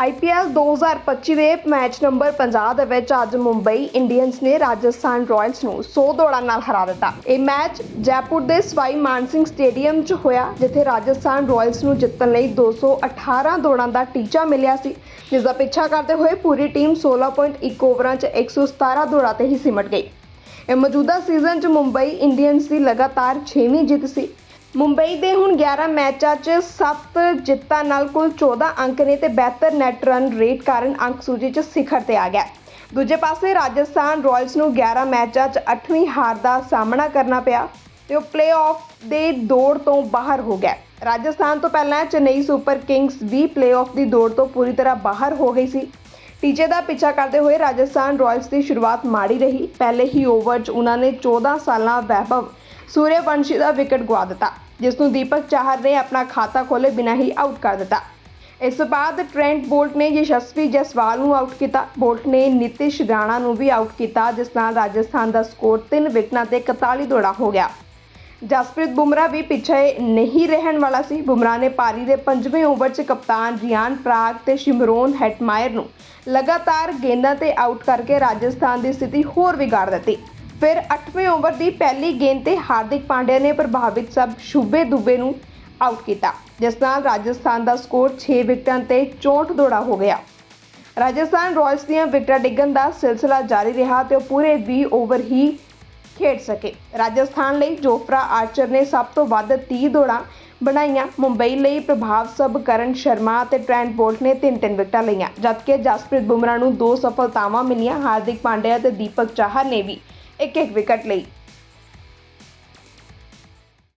IPL 2025 ਦੇ match number 50 ਦੇ ਵਿੱਚ ਅੱਜ ਮੁੰਬਈ ਇੰਡੀਅਨਸ ਨੇ ਰਾਜਸਥਾਨ ਰਾਇਲਸ ਨੂੰ 100 ਦੌੜਾਂ ਨਾਲ ਹਰਾ ਦਿੱਤਾ। ਇਹ ਮੈਚ ਜੈਪੁਰ ਦੇ ਸਵਾਈ ਮਾਨ ਸਿੰਘ ਸਟੇਡੀਅਮ 'ਚ ਹੋਇਆ, ਜਿੱਥੇ ਰਾਜਸਥਾਨ ਰਾਇਲਸ ਨੂੰ ਜਿੱਤਣ ਲਈ 218 ਦੌੜਾਂ ਦਾ ਟੀਚਾ ਮਿਲਿਆ ਸੀ। ਜਿਸ ਦਾ ਪਿੱਛਾ ਕਰਦੇ ਹੋਏ ਪੂਰੀ ਟੀਮ 16.1 ਓਵਰਾਂ 'ਚ 117 ਦੌੜਾਂ ਤੇ ਹੀ ਸਿਮਟ ਗਈ। ਇਹ ਮੌਜੂਦਾ ਸੀਜ਼ਨ 'ਚ ਮੁੰਬਈ ਇੰਡੀਅਨਸ ਦੀ ਲਗਾਤਾਰ 6ਵੀਂ ਜਿੱਤ ਸੀ। ਮੁੰਬਈ ਦੇ ਹੁਣ 11 ਮੈਚਾਂ 'ਚ 7 ਜਿੱਤਾਂ ਨਾਲ ਕੁੱਲ 14 ਅੰਕ ਨੇ ਤੇ ਬਿਹਤਰ ਨੈਟ ਰਨ ਰੇਟ ਕਾਰਨ ਅੰਕ ਸੂਚੀ 'ਚ ਸਿਖਰ ਤੇ ਆ ਗਿਆ। ਦੂਜੇ ਪਾਸੇ ਰਾਜਸਥਾਨ ਰਾਇਲਸ ਨੂੰ 11 ਮੈਚਾਂ 'ਚ 8ਵੀਂ ਹਾਰ ਦਾ ਸਾਹਮਣਾ ਕਰਨਾ ਪਿਆ ਤੇ ਉਹ ਪਲੇਆਫ ਦੇ ਦੌੜ ਤੋਂ ਬਾਹਰ ਹੋ ਗਿਆ। ਰਾਜਸਥਾਨ ਤੋਂ ਪਹਿਲਾਂ ਚੇਨਈ ਸੁਪਰ ਕਿੰਗਸ ਵੀ ਪਲੇਆਫ ਦੀ ਦੌੜ ਤੋਂ ਪੂਰੀ ਤਰ੍ਹਾਂ ਬਾਹਰ ਹੋ ਗਈ ਸੀ। ਟੀਚੇ ਦਾ ਪਿੱਛਾ ਕਰਦੇ ਹੋਏ ਰਾਜਸਥਾਨ ਰਾਇਲਸ ਦੀ ਸ਼ੁਰੂਆਤ ਮਾੜੀ ਰਹੀ। ਪਹਿਲੇ ਹੀ ਓਵਰ 'ਚ ਉਹਨਾਂ ਨੇ 14 ਸਾਲਾਂ ਵੈਭਵ ਸੂਰਯਵੰਸ਼ੀ ਦਾ ਵਿਕਟ ਗਵਾ ਦਿੱਤਾ। ਜਿਸ ਨੂੰ ਦੀਪਕ ਚਾਹਰ ਨੇ ਆਪਣਾ ਖਾਤਾ ਖੋਲੇ ਬਿਨਾਂ ਹੀ ਆਊਟ ਕਰ ਦਿੱਤਾ। ਇਸ ਤੋਂ ਬਾਅਦ ਟ੍ਰੈਂਟ ਬੋਲਟ ਨੇ ਯਸ਼ਸਵੀ ਜਸਵਾਲ ਨੂੰ ਆਊਟ ਕੀਤਾ। ਬੋਲਟ ਨੇ ਨਿਤਿਸ਼ ਰਾਣਾ ਨੂੰ ਵੀ ਆਊਟ ਕੀਤਾ, ਜਿਸ ਨਾਲ ਰਾਜਸਥਾਨ ਦਾ ਸਕੋਰ 3 ਵਿਕਟਾਂ ਤੇ 41 ਦੌੜਾ ਹੋ ਗਿਆ। ਜਸਪ੍ਰੀਤ ਬੁਮਰਾ ਵੀ ਪਿੱਛੇ ਨਹੀਂ ਰਹਿਣ ਵਾਲਾ ਸੀ। ਬੁਮਰਾ ਨੇ ਪਾਰੀ ਦੇ ਪੰਜਵੇਂ ਓਵਰ 'ਚ ਕਪਤਾਨ ਰਿਆਨ ਪ੍ਰਾਗ ਤੇ ਸ਼ਿਮਰੋਨ ਹੈਟਮਾਇਰ ਨੂੰ ਲਗਾਤਾਰ ਗੇਂਦਾਂ ਤੇ ਆਊਟ ਕਰਕੇ ਰਾਜਸਥਾਨ ਦੀ ਸਥਿਤੀ ਹੋਰ ਵਿਗਾੜ ਦਿੱਤੀ। ਫਿਰ 8ਵੇਂ ਓਵਰ ਦੀ ਪਹਿਲੀ ਗੇਂਦ ਤੇ ਹਾਰਦਿਕ ਪਾਂਡਿਆ ਨੇ ਪ੍ਰਭਾਵਿਤ ਸਭ ਸ਼ੁਭੇ ਦੁਬੇ ਨੂੰ ਆਊਟ ਕੀਤਾ, ਜਿਸ ਨਾਲ ਰਾਜਸਥਾਨ ਦਾ ਸਕੋਰ 6 ਵਿਕਟਾਂ ਤੇ 64 ਦੌੜਾ ਹੋ ਗਿਆ। ਰਾਜਸਥਾਨ ਰਾਇਲਸ ਦੀਆਂ ਵਿਕਟਾਂ ਡਿੱਗਣ ਦਾ ਸਿਲਸਿਲਾ ਜਾਰੀ ਰਿਹਾ ਤੇ ਉਹ ਪੂਰੇ 20 ਓਵਰ ਹੀ ਖੇਡ ਸਕੇ। ਰਾਜਸਥਾਨ ਲਈ ਜੋਫਰਾ ਆਰਚਰ ਨੇ ਸਭ ਤੋਂ ਵੱਧ 30 ਦੌੜਾਂ ਬਣਾਈਆਂ। ਮੁੰਬਈ ਲਈ ਪ੍ਰਭਾਵ ਸਭ ਕਰਨ ਸ਼ਰਮਾ ਤੇ ਟ੍ਰੈਂਟ ਬੋਲਟ ਨੇ ਤਿੰਨ ਤਿੰਨ ਵਿਕਟਾਂ ਲਈਆਂ, ਜਦਕਿ ਜਸਪ੍ਰੀਤ ਬੁਮਰਾਹ ਨੂੰ ਦੋ ਸਫਲਤਾਵਾਂ ਮਿਲੀਆਂ। ਹਾਰਦਿਕ ਪਾਂਡਿਆ ਤੇ ਦੀਪਕ ਚਾਹਰ ਨੇ ਵੀ ਇੱਕ ਇੱਕ ਵਿਕਟ ਲਈ।